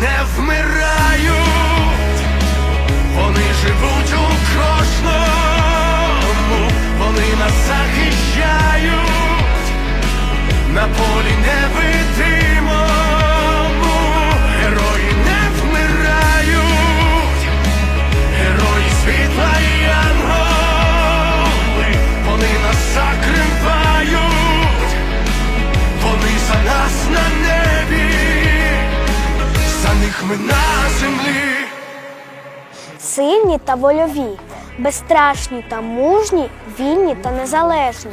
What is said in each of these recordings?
Не вмирають, вони живуть у кожному, Сильні та вольові, безстрашні та мужні, вільні та незалежні,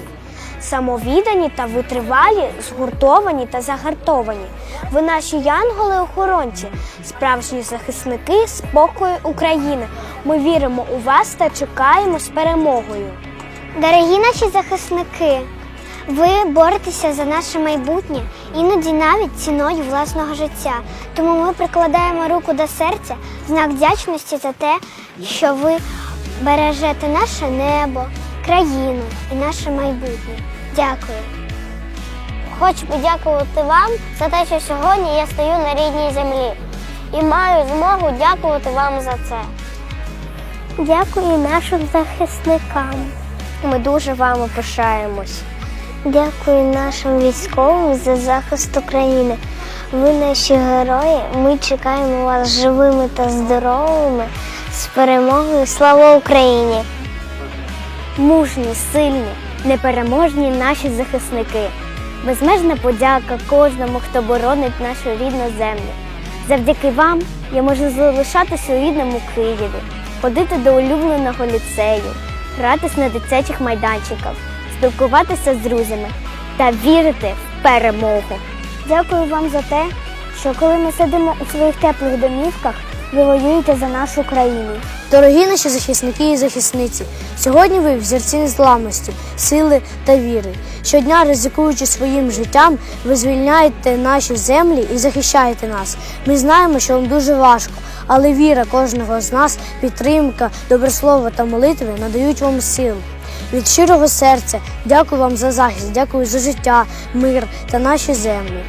самовідані та витривалі, згуртовані та загартовані. Ви наші янголи-охоронці, справжні захисники спокою України. Ми віримо у вас та чекаємо з перемогою. Дорогі наші захисники, ви боретеся за наше майбутнє, іноді навіть ціною власного життя. Тому ми прикладаємо руку до серця в знак вдячності за те, що ви бережете наше небо, країну і наше майбутнє. Дякую. Хочу подякувати вам за те, що сьогодні я стою на рідній землі і маю змогу дякувати вам за це. Дякую нашим захисникам. Ми дуже вами пишаємось. Дякую нашим військовим за захист України. Ви наші герої. Ми чекаємо вас живими та здоровими. З перемогою. Слава Україні! Мужні, сильні, непереможні наші захисники. Безмежна подяка кожному, хто боронить нашу рідну землю. Завдяки вам я можу залишатися у рідному Києві, ходити до улюбленого ліцею, гратись на дитячих майданчиках, спілкуватися з друзями та вірити в перемогу. Дякую вам за те, що коли ми сидимо у своїх теплих домівках, ви воюєте за нашу країну. Дорогі наші захисники і захисниці, сьогодні ви взірці незламності, сили та віри. Щодня, ризикуючи своїм життям, ви звільняєте наші землі і захищаєте нас. Ми знаємо, що вам дуже важко, але віра кожного з нас, підтримка, добре слово та молитви надають вам сил. Від щирого серця дякую вам за захист, дякую за життя, мир та наші землі.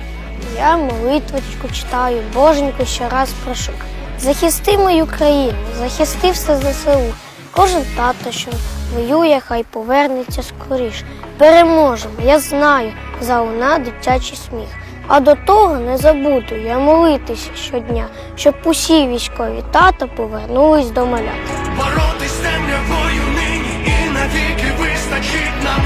Я молитвочку читаю, боженьку ще раз прошу. Захисти мою країну, захисти все ЗСУ. Кожен тато, що воює, хай повернеться скоріш. Переможемо, я знаю, зауна дитячий сміх. А до того не забуду я молитися щодня, щоб усі військові тата повернулись до малят. навіки вистачить нам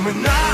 Come on now.